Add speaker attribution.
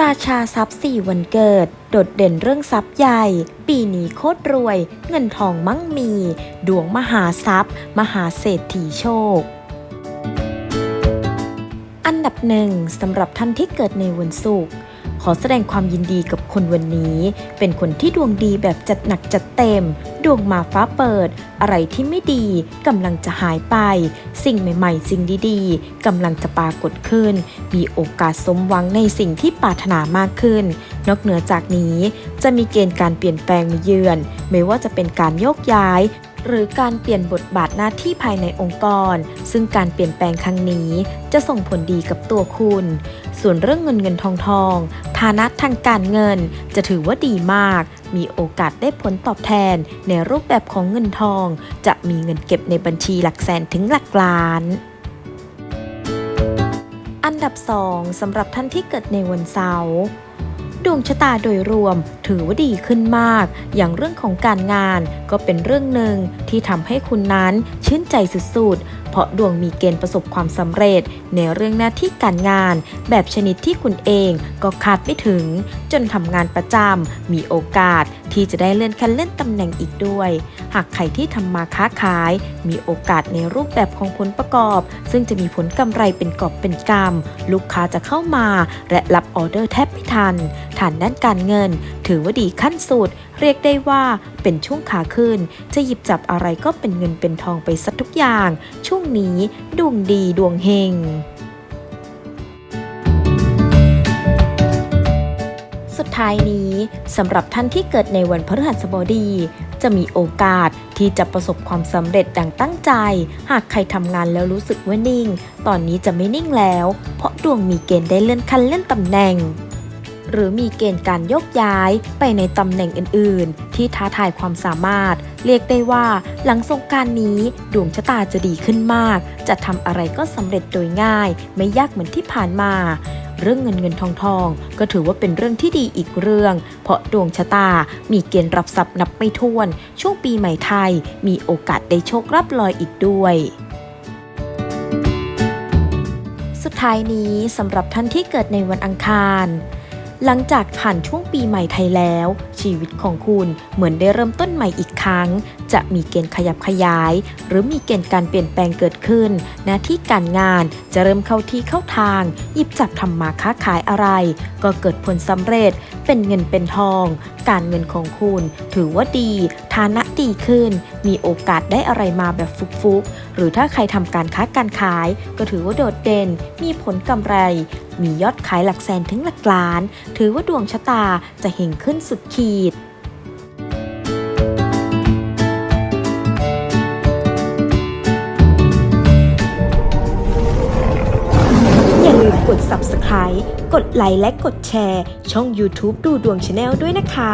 Speaker 1: ราชาทรัพย์สี่วันเกิด โดดเด่นเรื่องทรัพย์ใหญ่ ปีนี้โคตรรวย เงินทองมั่งมี ดวงมหาทรัพย์ มหาเศรษฐีโชค อันดับหนึ่งสำหรับท่านที่เกิดในวันศุกร์ ขอแสดงความยินดีกับคนวันนี้ เป็นคนที่ดวงดีแบบจัดหนักจัดเต็ม ดวงมาฟ้าเปิด อะไรที่ไม่ดีกำลังจะหายไป สิ่งใหม่ๆ สิ่งดีๆกำลังจะปรากฏขึ้น มีโอกาสสมหวังในสิ่งที่ปรารถนามากขึ้น นอกเหนือจากนี้จะมีเกณฑ์การเปลี่ยนแปลงมาเยือน ไม่ว่าจะเป็นการโยกย้ายหรือการเปลี่ยนบทบาทหน้าที่ภายในองค์กร ซึ่งการเปลี่ยนแปลงครั้งนี้จะส่งผลดีกับตัวคุณ ส่วนเรื่องเงินเงินทองทอง ฐานะทางการเงินจะถือว่าดีมาก มีโอกาสได้ผลตอบแทนในรูปแบบของเงินทอง จะมีเงินเก็บในบัญชีหลักแสนถึงหลักล้านอันดับ 2สำหรับท่านที่เกิดในวันเสาร์ดวงชะตาโดยรวมถือว่าดีขึ้นมาก อย่างเรื่องของการงานก็เป็นเรื่องหนึ่งที่ทำให้คุณนั้นชื่นใจสุดๆ เพราะดวงมีเกณฑ์ประสบความสำเร็จ ในเรื่องหน้าที่การงาน แบบชนิดที่คุณเองก็คาดไม่ถึง จนทำงานประจำมีโอกาสที่จะได้เลื่อนขั้นเลื่อนตำแหน่งอีกด้วย หากใครที่ทำมาค้าขาย มีโอกาสในรูปแบบของผลประกอบ ซึ่งจะมีผลกำไรเป็นกอบเป็นกำลูกค้าจะเข้ามา และรับออเดอร์แทบไม่ทันฐานด้านการเงิน ถือว่าดีขั้นสุดเรียกได้ว่าเป็นช่วงขาขึ้น จะหยิบจับอะไรก็เป็นเงินเป็นทองไปสัทุกอย่าง ช่วงนี้ดวงดีดวงเฮงสุดท้ายนี้สำหรับท่านที่เกิดในวันพฤหัสบดี จะมีโอกาสที่จะประสบความสำเร็จดังตั้งใจ หากใครทำงานแล้วรู้สึกว่านิ่ง ตอนนี้จะไม่นิ่งแล้ว เพราะดวงมีเกณฑ์ได้เลื่อนขั้นเลื่อนตำแหน่ง หรือมีเกณฑ์การยกย้ายไปในตำแหน่งอื่น ๆ ที่ท้าทายความสามารถ เรียกได้ว่า หลังสงการนี้ดวงชะตาจะดีขึ้นมาก จะทำอะไรก็สำเร็จโดยง่าย ไม่ยากเหมือนที่ผ่านมาเรื่องเงินเงินทองทองก็ถือว่าเป็นเรื่องที่ดีอีกเรื่อง เพราะดวงชะตา มีเกณฑ์รับทรัพย์นับไม่ถ้วน ช่วงปีใหม่ไทย มีโอกาสได้โชครับ ลอยอีกด้วย สุดท้ายนี้สำหรับท่านที่เกิดในวันอังคาร หลังจากผ่านช่วงปีใหม่ไทยแล้ว ชีวิตของคุณเหมือนได้เริ่มต้นใหม่อีกครั้ง จะมีเกณฑ์ขยับขยาย หรือมีเกณฑ์การเปลี่ยนแปลงเกิดขึ้น หน้าที่การงานจะเริ่มเข้าที่เข้าทาง หยิบจับทำมาค้าขายอะไร ก็เกิดผลสำเร็จ เป็นเงินเป็นทอง การเงินของคุณ ถือว่าดี ฐานะดีขึ้น มีโอกาสได้อะไรมาแบบฟุกๆ หรือถ้าใครทำการค้าการขาย ก็ถือว่าโดดเด่น มีผลกำไรมียอดขายหลักแสนถึงหลักล้าน ถือว่าดวงชะตาจะเห็งขึ้นสุดขีดอย่าลืมกด subscribe กดไลค์และกดแชร์ ช่อง YouTube ดูดวงชาแนลด้วยนะคะ